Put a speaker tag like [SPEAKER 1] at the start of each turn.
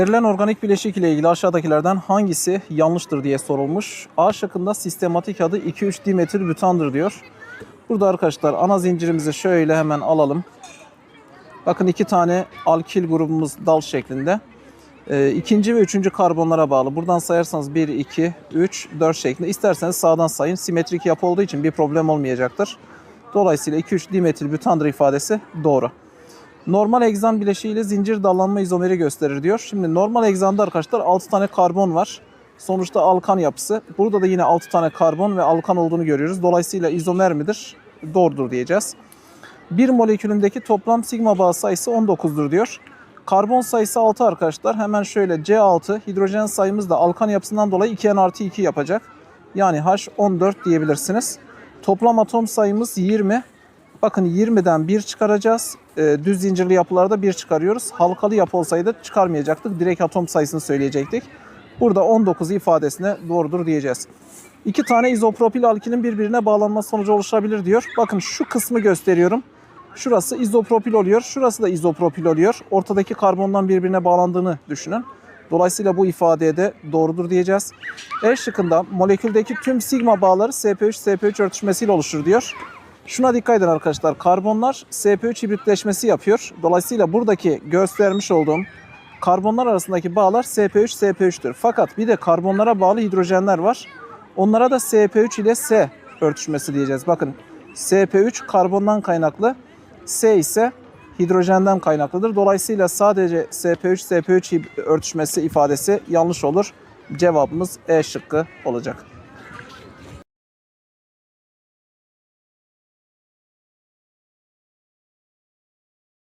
[SPEAKER 1] Verilen organik bileşik ile ilgili aşağıdakilerden hangisi yanlıştır diye sorulmuş. A şıkkında sistematik adı 2,3 dimetil butandır diyor. Burada arkadaşlar ana zincirimizi şöyle hemen alalım. Bakın iki tane alkil grubumuz dal şeklinde. Ee, ikinci ve üçüncü karbonlara bağlı. Buradan sayarsanız 1, 2, 3, 4 şeklinde. İsterseniz sağdan sayın. Simetrik yapı olduğu için bir problem olmayacaktır. Dolayısıyla 2,3 dimetil butandır ifadesi doğru. Normal egzan bileşiği ile zincir dallanma izomeri gösterir diyor. Şimdi normal egzanda arkadaşlar 6 tane karbon var. Sonuçta alkan yapısı. Burada da yine 6 tane karbon ve alkan olduğunu görüyoruz. Dolayısıyla izomer midir? Doğrudur diyeceğiz. Bir molekülündeki toplam sigma bağ sayısı 19'dur diyor. Karbon sayısı 6 arkadaşlar. Hemen şöyle C6 hidrojen sayımız da alkan yapısından dolayı 2N artı 2 yapacak. Yani H14 diyebilirsiniz. Toplam atom sayımız 20. Bakın 20'den 1 çıkaracağız. Ee, düz zincirli yapılarda 1 çıkarıyoruz. Halkalı yapı olsaydı çıkarmayacaktık. Direkt atom sayısını söyleyecektik. Burada 19 ifadesine doğrudur diyeceğiz. İki tane izopropil alkilin birbirine bağlanma sonucu oluşabilir diyor. Bakın şu kısmı gösteriyorum. Şurası izopropil oluyor. Şurası da izopropil oluyor. Ortadaki karbondan birbirine bağlandığını düşünün. Dolayısıyla bu ifadeye de doğrudur diyeceğiz. E şıkkında moleküldeki tüm sigma bağları SP3-SP3 örtüşmesiyle oluşur diyor. Şuna dikkat edin arkadaşlar. Karbonlar SP3 hibritleşmesi yapıyor. Dolayısıyla buradaki göstermiş olduğum karbonlar arasındaki bağlar SP3-SP3'tür. Fakat bir de karbonlara bağlı hidrojenler var. Onlara da SP3 ile S örtüşmesi diyeceğiz. Bakın SP3 karbondan kaynaklı, S ise hidrojenden kaynaklıdır. Dolayısıyla sadece SP3-SP3 örtüşmesi ifadesi yanlış olur. Cevabımız E şıkkı olacak.